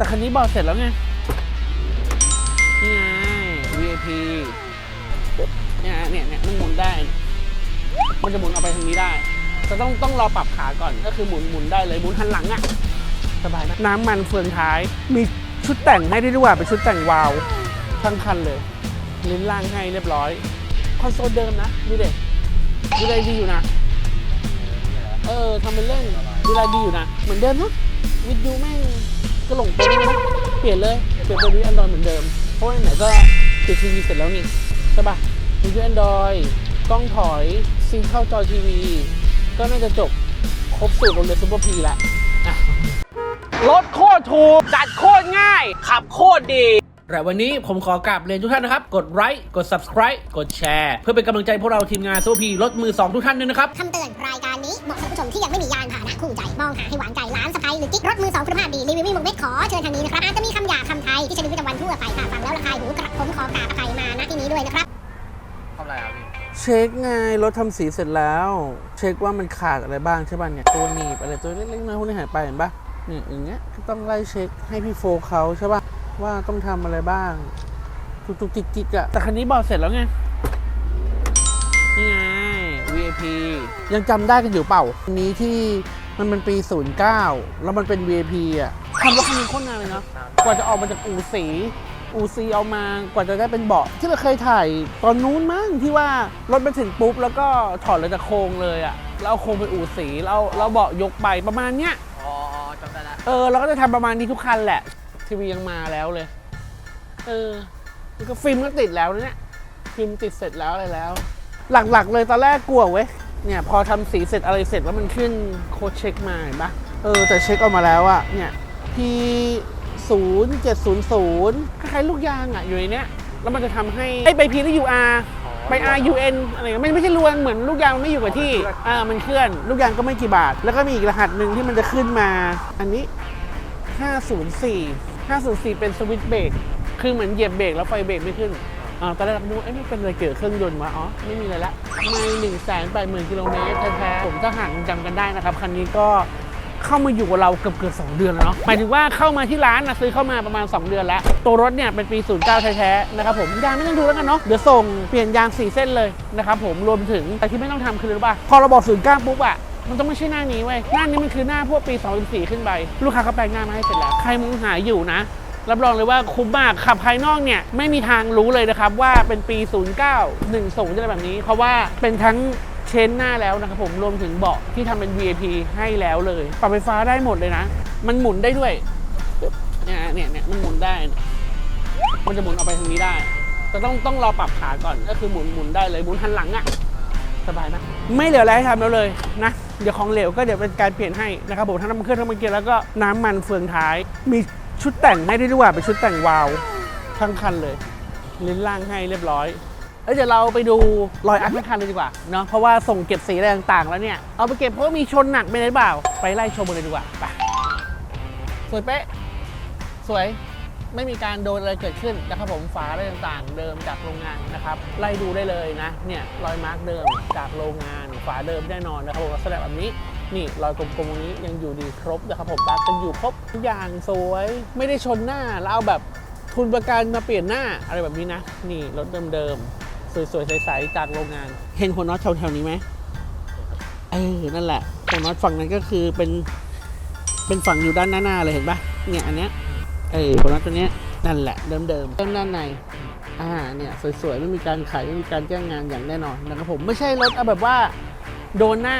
แต่คันนี้บอกเสร็จแล้วไง นี่ไง VIP เนี่ยเนี่ยเนี่ยมันหมุนได้ มันจะหมุนออกไปทางนี้ได้แต่ต้องต้องรอปรับขาก่อน ก็คือหมุนหมุนได้เลยหมุนหันหลังอะสบายนะน้ำมันเฟืองท้าย มีชุดแต่งให้ด้วยด้วยเป็นชุดแต่งวาล์วทั้งคันเลยลิ้นล่างให้เรียบร้อย คอนโซลเดิมนะดูเด็ดูได้ดีอยู่นะ เออทำเป็นเล่นดูแลดีอยู่นะ เหมือนเดิมเนอะวิดยูแม่ง ก็ลงเปลี่ยนเลย เปลี่ยนเป็นวิดแอนดรอยเหมือนเดิม เพราะว่าไหนก็ติดทีวีเสร็จแล้วนี่ใช่ปะวิดยูแอนดรอยกล้องถอยซิงเข้าจอทีวี ก็น่าจะจบครบสูตรโรงเรียนซูเปอร์พีแล้วอะรถโคตรถูกจัดโคตรง่าย ขับโคตรดี แต่วันนี้ผมขอกราบเรียนทุกท่านนะครับ กดไลค์กด subscribe กดแชร์ เพื่อเป็นกำลังใจพวกเราทีมงานซูเปอร์พีรถมือสองทุกท่านด้วยนะครับคำเตือนรายการนี้เหมาะสำหรับผู้ชมที่ยังไม่มียานพาหนะคู่ใจ มองหาให้หวานใจร้านสะพายหรือกิ๊กรถมือสองคุณภาพดี รีวิววิ่งมุกเม็ดขอเชิญทางนี้นะครับอาจจะมีคำหยาบคำไทยที่ใช้ในชีวิตประจำวันทั่วไปค่ะฟังแล้วระคายหูกระผมขอกราบอภัยมาณที่นี้ด้วยนะครับทำอะไรครับพี่เช็คไงรถทำสีเสร็จแล้ว เช็คว่ามันขาดอะไรบ้างใช่ป่ะเนี่ยตัวหนีบอะไรตัวเล็กๆน้อยๆพวกนี้หายไปเห็นป่ะเนี่ยอย่างเงี้ยก็ต้องไล่เช็คให้พี่โฟเขาใช่ป่ะ ว่าต้องทำอะไรบ้างทุกๆจิกๆอะแต่คันนี้บอกเสร็จแล้วไง นี่ไง VIP ยังจำได้กันอยู่เปล่าอันนี้ที่มันเป็นปี 09 แล้วมันเป็น VIP อะทำรถคันนี้โคตรนานเลยเนาะกว่าจะออกมาจากอู่สี อูซีเอามากว่าจะได้เป็นเบาะที่เราเคยถ่ายตอนนู้นมั้งที่ว่ารถไปถึงปุ๊บ แล้วก็ถอดเลยจากโครงเลยอะแล้วเอาโครงไปอูสีแล้วแล้วเบาะยกไปประมาณเนี้ย อ๋อจำได้ละ เออเราก็จะทำประมาณนี้ทุกคันแหละ ทีวียังมาแล้วเลย เออแล้วก็ฟิล์มก็ติดแล้วนะเนี่ย ฟิล์มติดเสร็จแล้วอะไรแล้ว หลักๆ เลยตอนแรกกลัวเว้ย เนี่ยพอทำสีเสร็จอะไรเสร็จแล้วมันขึ้นโค้ดเช็คมาเห็นปะเออแต่เช็คออกมาแล้วอะเนี่ยพีศูนย์เจ็ดศูนย์ศูนย์คล้ายๆลูกยางอะอยู่ในเนี้ยแล้วมันจะทำให้ไอ้ไปพีแล้วยูอาร์ไป R U N อะไรเงี้ยมันไม่ใช่รวนเหมือนลูกยางมันไม่อยู่กับที่อ่ามันเคลื่อน ลูกยางก็ไม่กี่บาท แล้วก็มีอีกรหัสหนึ่งที่มันจะขึ้นมา อันนี้ 504 504 เป็นสวิตช์เบรก คือเหมือนเหยียบเบรกแล้วไฟเบรกไม่ขึ้นอ่าตอนแรกเราดูเอ๊ะไม่เป็นอะไรเกี่ยวกับเครื่องยนต์วะอ๋อ ไม่มีอะไรละไม่หนึ่งแสนแปดหมื่นกิโลเมตรแท้ๆผมถ้าหากจำกันได้นะครับ คันนี้ก็เข้ามาอยู่กับเราเกือบเกือบสองเดือนแล้วเนาะหมายถึงว่าเข้ามาที่ร้านนะซื้อเข้ามาประมาณ 2 เดือนแล้ว ตัวรถเนี่ยเป็นปี 09 แท้ๆนะครับผมยางไม่ต้องดูแล้วกันเนาะเดี๋ยวส่งเปลี่ยนยาง 4 เส้นเลยนะครับผมรวมถึงแต่ที่ไม่ต้องทำคืออะไรรู้ป่ะพอเราบอก09ปุ๊บอะ มันต้องไม่ใช่หน้านี้เว้ยหน้านี้มันคือหน้าพวกปี2004ขึ้นไป ลูกค้าเขาแปลงหน้ามาให้เสร็จแล้ว ใครมองหาอยู่นะ รับรองเลยว่าคุ้มมากขับภายนอกเนี่ย ไม่มีทางรู้เลยนะครับ ว่าเป็นปี 09 10อะไรแบบนี้ เพราะว่าเป็นทั้งเชนหน้าแล้วนะครับผมรวมถึงเบาะที่ทำเป็น VIP ให้แล้วเลย ปรับไฟฟ้าได้หมดเลยนะ มันหมุนได้ด้วยเนี่ยเนี่ยเนี่ยมันหมุนได้ มันจะหมุนออกไปทางนี้ได้แต่ต้องต้องรอปรับขาก่อนก็คือหมุนหมุนได้เลยหมุนหันหลังอะสบายนะ ไม่เหลืออะไรให้ทำแล้วเลยนะ เดี๋ยวของเหลวก็เดี๋ยวเป็นการเปลี่ยนให้นะครับผมทั้งน้ำมันเครื่องทั้งมันเกียร์แล้วก็น้ำมันเฟืองท้าย มีชุดแต่งให้ด้วยด้วยเป็นชุดแต่งวาล์วทั้งคันเลยลิ้นล่างให้เรียบร้อยเอ้ยเดี๋ยวเราไปดูรอยอัพทั้งคันเลยดีกว่าเนาะเพราะว่าส่งเก็บสีอะไรต่างๆ แล้วเนี่ยเอาไปเก็บเพราะมีชนหนักไปไหนเปล่า ไปไล่ชมกันเลยดีกว่าไปสวยเป๊ะสวย ไม่มีการโดนอะไรเกิดขึ้นนะครับผมฝาอะไรต่างๆ เดิมจากโรงงานนะครับไล่ดูได้เลยนะเนี่ยรอยมาร์กเดิมจากโรงงานฝาเดิมแน่นอนนะครับผมลักษณะแบบนี้นี่รอยกลมๆตรงนี้ยังอยู่ดีครบนะครับผมปาร์กันอยู่ครบทุกอย่างสวย ไม่ได้ชนหน้าแล้วเอาแบบทุนประกันมาเปลี่ยนหน้าอะไรแบบนี้นะ นี่รถเดิมๆสวยๆใสๆจากโรงงาน เห็นหัวน็อตแถวๆนี้ไหมเออนั่นแหละหัวน็อตฝั่งนั้นก็คือเป็นเป็นฝั่งอยู่ด้านหน้าๆเลยเห็นปะเนี่ยอันเนี้ย เออผลลัพธ์ตัวเนี้ยนั่นแหละเดิมๆเริ่มด้านในอ่าเนี่ยสวยๆไม่มีการไขไม่มีการแก้งานอย่างแน่นอนนะครับผมไม่ใช่รถเอาแบบว่าโดนหน้า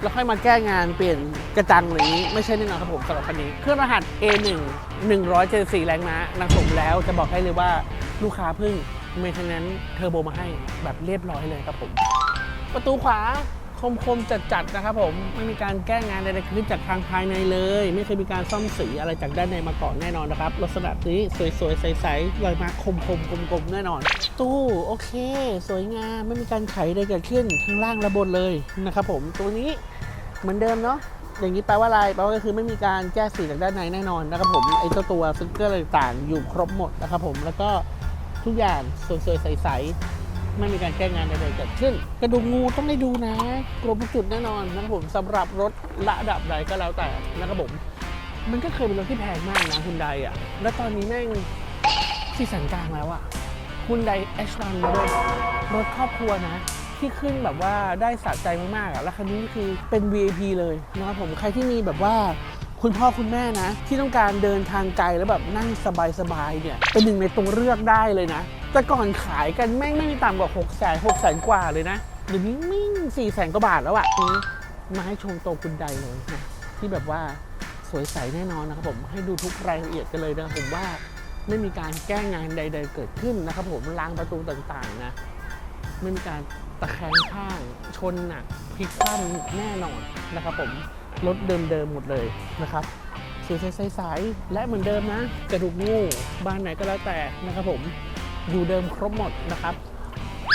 แล้วค่อยมาแก้งานเปลี่ยนกระจังอะไรอย่างนี้ไม่ใช่แน่นอนครับผมสำหรับคันนี้ เครื่องรหัส A1 174แรงม้านะครับผมแล้วจะบอกให้เลยว่าลูกค้าเพิ่งเมนเทนแนนเทอร์โบมาให้แบบเรียบร้อยเลยครับผม ประตูขวา คมๆจัดๆนะครับผมไม่มีการแก้งานใดๆขึ้นจากทางภายในเลย ไม่เคยมีการซ่อมสีอะไรจากด้านในมาก่อนแน่นอนนะครับลักษณะนี้สวยๆใสๆลอยมาคมๆกลมๆแน่นอน ตู้โอเค สวยงามไม่มีการไขใดเกิดขึ้นทั้งล่างและบนเลยนะครับผมตัวนี้เหมือนเดิมเนาะอย่างนี้แปลว่าอะไรแปลว่าก็คือไม่มีการแก้สีจากด้านในแน่นอนนะครับผมไอ้เจ้าตัวสติ๊กเกอร์อะไรต่างอยู่ครบหมดนะครับผมแล้วก็ทุกอย่างสวยๆใสๆ ไม่มีการแก้งานใดๆเกิดขึ้น กระดูกงูต้องได้ดูนะกรมจุดแน่นอนนะครับผมสำหรับรถระดับใดก็แล้วแต่นะครับผมมันก็เคยเป็นรถที่แพงมากนะคุณไดอะ แล้วตอนนี้แม่งสี่แสนกลางแล้วอะคุณได H1 มาด้วยรถครอบครัวนะ ที่ขึ้นแบบว่าได้สะใจมากๆอะแล้วคันนี้คือเป็น VIP เลยนะครับผมใครที่มีแบบว่าคุณพ่อคุณแม่นะ ที่ต้องการเดินทางไกลแล้วแบบนั่งสบายๆเนี่ยเป็นหนึ่งในตัวเลือกได้เลยนะ แต่ก่อนขายกันแม่งไม่มีต่ำกว่า6 0 0 0 0 0 6 0 0 0 0กว่าเลยนะเดี๋ยวนี้มิ่ง4 0 0 0 0กว่าบาทแล้วอะนี้มาให้ชมโตคุณไดเลยนะที่แบบว่าสวยใสแน่นอนนะครับผมให้ดูทุกรายละเอียดกันเลยนะผมว่าไม่มีการแก้งานใด ๆ เกิดขึ้นนะครับผมล้างประตูต่างๆนะไม่มีการตะแคงข้างชนหนักพลิกคว่ำแน่นอนนะครับผมรถเดิมๆหมดเลยนะครับสวยใสๆและเหมือนเดิมนะกระดูกงูบ้านไหนก็แล้วแต่นะครับผม อยู่เดิมครบหมดนะครับ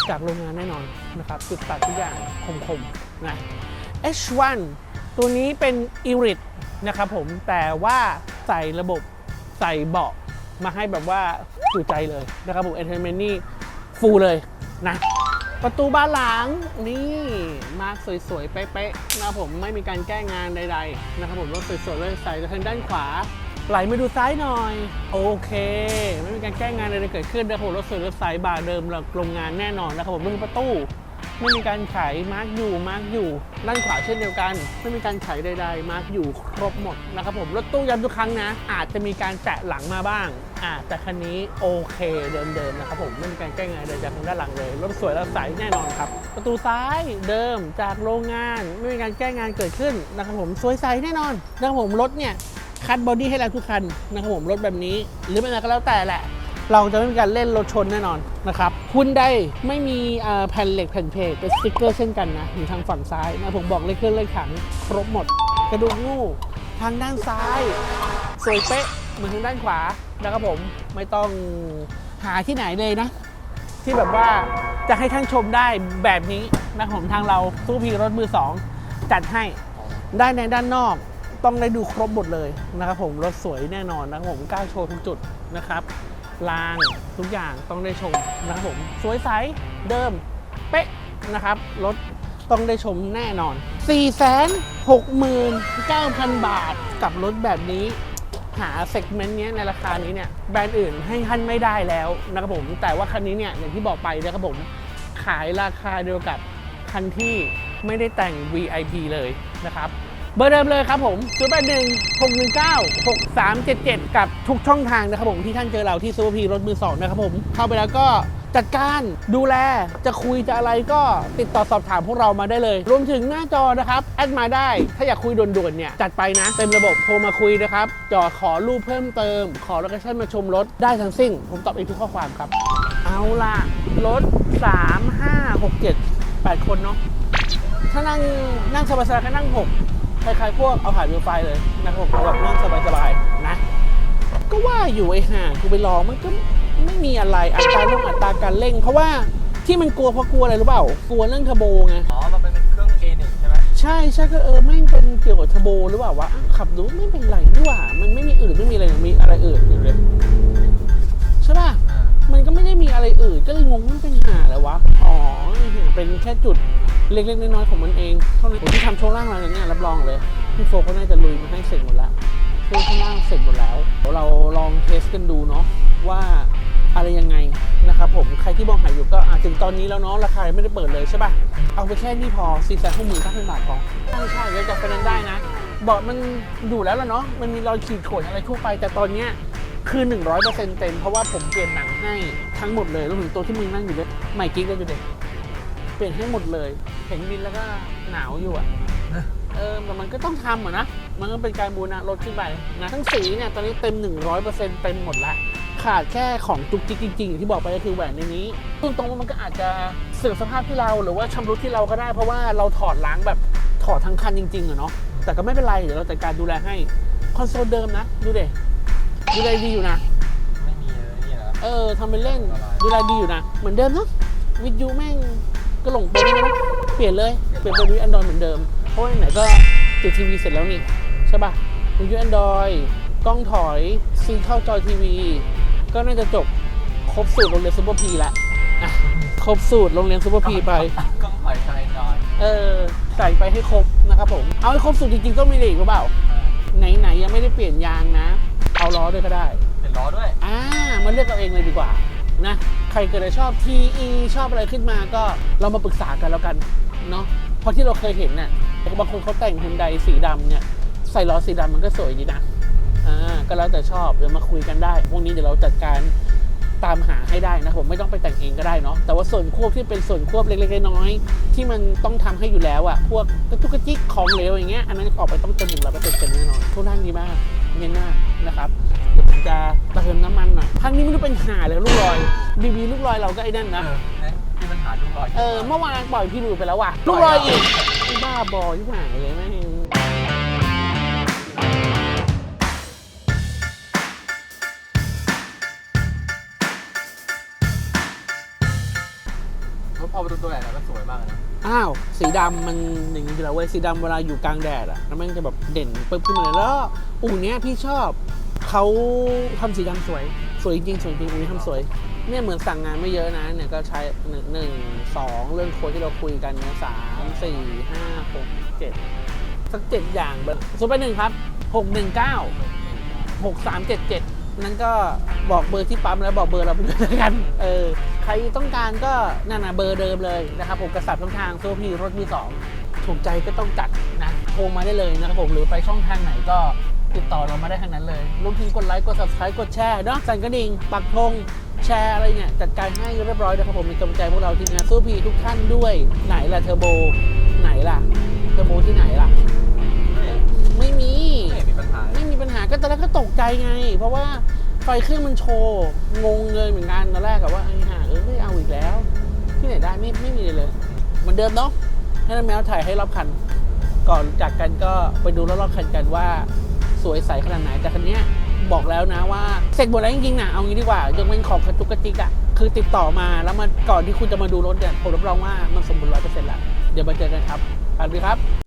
จากโรงงานแน่นอนนะครับจุดตัดทุกอย่างคมๆนะ H1 ตัวนี้เป็น i r i d นะครับผมแต่ว่าใส่ระบบใส่เบาะมาให้แบบว่าจุใจเลยนะครับผม Entertainment นี่ฟูลเลยนะ ประตูบานหลังนี่มาสวยๆ เป๊ะๆนะครับผมไม่มีการแก้งานใดๆนะครับผมรถสวยๆเลยใส่ทางด้านขวา ไหลมาดูซ้ายหน่อย โอเค ไม่มีการแก้งานใดๆเกิดขึ้นนะครับผมรถสวยรถใสบาร์เดิมโรงงานแน่นอนนะครับผมไม่มีประตูไม่มีการไขมาร์กอยู่มาร์กอยู่ด้านขวาเช่นเดียวกัน ไม่มีการไขใด ๆ มาร์กอยู่ครบหมดนะครับผมรถตู้ย้ำทุกครั้งนะ อาจจะมีการแตะหลังมาบ้างอ่าแต่คันนี้โอเคเดิมๆนะครับผมไม่มีการแก้งานใดจากทางด้านหลังเลยรถสวยแล้วใสแน่นอนครับ ประตูซ้ายเดิมจากโรงงาน ไม่มีการแก้งานเกิดขึ้นนะครับผมสวยใสแน่นอนนะครับผมรถเนี่ย คัดบอดี้ให้แล้วทุกคันนะครับผมรถแบบนี้ หรือเป็นอะไรก็แล้วแต่แหละ เราจะไม่มีการเล่นรถชนแน่นอนนะครับคุณได้ไม่มีแผ่นเหล็กแผ่นเพจเป็นสติกเกอร์เช่นกันนะอยู่ทางฝั่งซ้ายนะผมบอกเลขเครื่องเลขถังครบหมด กระดูกงูทางด้านซ้าย สวยเป๊ะเหมือนทางด้านขวานะครับผมไม่ต้องหาที่ไหนเลยนะ ที่แบบว่าจะให้ท่านชมได้แบบนี้นะผมทางเราสู้พีรถมือสองจัดให้ได้ในด้านนอก ต้องได้ดูครบหมดเลยนะครับผมรถสวยแน่นอนนะครับผมกล้าโชว์ทุกจุดนะครับรางทุกอย่างต้องได้ชมนะครับผมสวยใสเดิมเป๊ะนะครับรถต้องได้ชมแน่นอน 469,000 บาทกับรถแบบนี้ หาเซกเมนต์นี้ในราคานี้เนี่ยแบรนด์อื่นให้ท่านไม่ได้แล้วนะครับผม แต่ว่าคันนี้เนี่ยอย่างที่บอกไปนะครับผม ขายราคาเดียวกับคันที่ไม่ได้แต่ง VIP เลยนะครับ เบอร์เดิมเลยครับผม0 8 1 6 1 9 6 3 7 7กับทุกช่องทางนะครับผมที่ท่านเจอเราที่ซูเปอร์พีรถมือสองนะครับผมเข้าไปแล้วก็จัดการดูแลจะคุยจะอะไรก็ติดต่อสอบถามพวกเรามาได้เลย รวมถึงหน้าจอนะครับ แอดมาได้ ถ้าอยากคุยด่วนๆเนี่ย จัดไปนะ เต็มระบบโทรมาคุยนะครับ จอขอรูปเพิ่มเติม ขอโลเคชั่นมาชมรถได้ทั้งสิ้น ผมตอบเองทุกข้อความครับ เอาล่ะ รถ 3 5 6 7 8 คนเนาะถ้านั่งนั่งสบายๆก็นั่งหก คล้ายๆพวกเอาผ่านวิวไฟเลยนะครับผมเอาแบบนั่งสบายๆนะ ก็ว่าอยู่ไอ้ห่ากูไปลองมันก็ไม่มีอะไรอัตราลงอัตราการเร่ง เพราะว่าที่มันกลัวเพราะกลัวอะไรรู้เปล่ากลัวเรื่องเทอร์โบไงอ๋อ มันเป็นเครื่อง A1 ใช่ไหมใช่ใช่ก็เออแม่งเป็นเกี่ยวกับเทอร์โบหรือเปล่าวะอะขับดูไม่เป็นไรนี่หว่ามันไม่มีอื่นไม่มีอะไรมีอะไรอื่นอยู่เลยใช่ป่ะอ่ามันก็ไม่ได้มีอะไรอื่นก็เลยงงว่ามันเป็นหาอะไรวะ อ๋อเป็นแค่จุด เล็กๆน้อยๆของมันเองเท่านั้นผมที่ทำโชว์ล่างเราเนี่ยรับรองเลยพี่โฟก็น่าจะลุยมาให้เสร็จหมดแล้วเครื่องข้างล่างเสร็จหมดแล้วเดี๋ยวเราลองเทสกันดูเนาะว่าอะไรยังไงนะครับผมใครที่มองหาอยู่ก็อาถึงตอนนี้แล้วเนาะราคาไม่ได้เปิดเลยใช่ป่ะ เอาไปแค่นี้พอ4 6 9 0 0 0บาทพอใช่ใช่แล้วจากไฟแนนซ์ได้นะเบาะมันอยู่แล้วล่ะเนาะมันมีรอยขีดข่วนอะไรทั่วไป แต่ตอนเนี้ยคือ 100%เต็มเพราะว่าผมเปลี่ยนหนังให้ทั้งหมดเลยรวมถึงตัวที่มึงนั่งอยู่ด้วยใหม่กิ๊กเลยดูเด็ เปลี่ยนให้หมดเลยเห็นมินแล้วก็หนาวอยู่อะเออแต่มันก็ต้องทำอะนะ มันก็เป็นการบูรณะรถขึ้นไปนะทั้งสีเนี่ยตอนนี้เต็ม 100%เต็มหมดละ ขาดแค่ของจุกจิกจริงๆอย่างที่บอกไปก็คือแหวนในนี้ตรงตรงๆว่ามันก็อาจจะเสื่อมสภาพที่เราหรือว่าชำรุดที่เราก็ได้เพราะว่าเราถอดล้างแบบถอดทั้งคันจริงๆอะเนาะแต่ก็ไม่เป็นไรเดี๋ยวเราจัดการดูแลให้คอนโซลเดิมนะ ดูเด็ดูแลดีอยู่นะ ไม่มีเลยนี่เหรอ เออทำเป็นเล่นดูแลดีอยู่นะ เหมือนเดิมนะวิดยูแม่ง ก็หลงตัวนี้นะเปลี่ยนเลยเปลี่ยนเป็นวิดแอนดรอยเหมือนเดิม เพราะว่าไหนๆก็ติดทีวีเสร็จแล้วนี่ใช่ป่ะวิดยูแอนดรอยกล้องถอยซีเข้าจอทีวี ก็น่าจะจบครบสูตรโรงเรียนซูเปอร์พีละอะครบสูตรโรงเรียนซูเปอร์พีไป กล้องถอยไฟนอนเออใส่ไปให้ครบนะครับผมเอาให้ครบสูตรจริงๆต้องมีอะไรอีกหรือเปล่า ไหนๆยังไม่ได้เปลี่ยนยางนะ เอาล้อด้วยก็ได้ เป็นล้อด้วย อ่ามาเลือกเอาเองเลยดีกว่า นะ ใครเกิดชอบ TE ชอบอะไรขึ้นมาก็เรามาปรึกษากันแล้วกันเนาะเพราะที่เราเคยเห็นน่ะบางคนเขาแต่งฮุนไดสีดำเนี่ย ใส่ล้อสีดำมันก็สวยดีนะ อ่า ก็แล้วแต่ชอบเดี๋ยวมาคุยกันได้ พวกนี้เดี๋ยวเราจัดการ ตามหาให้ได้นะผมไม่ต้องไปแต่งเองก็ได้เนาะแต่ว่าส่วนควบที่เป็นส่วนควบเล็กๆน้อยๆที่มันต้องทำให้อยู่แล้วอะพวกกระตุกกระจิกของเหลวอย่างเงี้ยอันนั้นออกไปต้องเต็มหนึ่งร้อยเปอร์เซ็นต์เต็มแน่นอนทุกด้านดีมากเน้นมากนะครับเดี๋ยวผมจะเติมน้ำมันหน่อยครั้งนี้ไม่รู้เป็นหาเลยลูกลอยบีบีลูกลอยเราก็ไอ้นั่นเอนะอนะมีปัญหาลูกลอยเออเมื่อวานปล่อยพี่ดูไปแล้วว่ะลูกลอยอีกไอ้บ้าบอยิ่งหายเลยแม่ พอไปดูตัวใหญ่แล้วก็สวยมากเลยนะอ้าว สีดำมันอย่างนี้อยู่แล้วเว้ยสีดำเวลาอยู่กลางแดดอะแล้วมันจะแบบเด่นปึ๊บขึ้นมาเลยแล้วอู่เนี้ยพี่ชอบเขาทำสีดำสวย สวยจริงๆสวยจริงอู่นี้ทำสวย เนี่ยเหมือนสั่งงานไม่เยอะนะเนี่ยก็ใช้หนึ่งหนึ่งสองเรื่องโค้ดที่เราคุยกันเนี่ยสามสี่ห้าหกเจ็ดสักเจ็ดอย่างเบอร์สุดไปหนึ่งครับหกหนึ่งเก้า หกสามเจ็ดเจ็ดนั้นก็บอกเบอร์ที่ปั๊มแล้วบอกเบอร์เราไปด้วยแล้วกัน เออ ใครต้องการก็นั่นนะเบอร์เดิมเลยนะครับผมกระสับช่องทางโซพีรถมือสองถูกใจก็ต้องจัดนะโทรมาได้เลยนะครับผมหรือไปช่องทางไหนก็ติดต่อเรามาได้ทางนั้นเลยรวมถึงกดไลค์กด subscribe กดแชร์เนาะสั่นกระดิ่งปักธงแชร์อะไรเนี่ยจัดการให้เรียบร้อยนะครับผมมีกำลังใจพวกเราทีมงานสู้พีทุกท่านด้วยไหนล่ะเทอร์โบไหนล่ะเทอร์โบที่ไหนล่ะ ไม่มี ไม่เห็นมีปัญหาเลยไม่มีปัญหาก็ตอนแรกก็ตกใจไง เพราะว่าไฟเครื่องมันโชว์ งงเลยเหมือนกันตอนแรกกับว่าไอ้ห่า เออไม่เอาอีกแล้ว ที่ไหนได้ไม่ไม่มีเลยเลยเหมือนเดิมเนาะให้น้าแมวถ่ายให้รอบคัน ก่อนจากกันก็ไปดูรอบๆคันกันว่า สวยใสขนาดไหนแต่คันนี้บอกแล้วนะว่าเสร็จหมดแล้วจริงๆนะเอางี้ดีกว่ายกเว้นของกระจุกกระจิกอะคือติดต่อมาแล้วมันก่อนที่คุณจะมาดูรถเนี่ยผมรับรองว่ามันสมบูรณ์ร้อยเปอร์เซ็นต์ละเดี๋ยวมาเจอกันครับสวัสดีครับ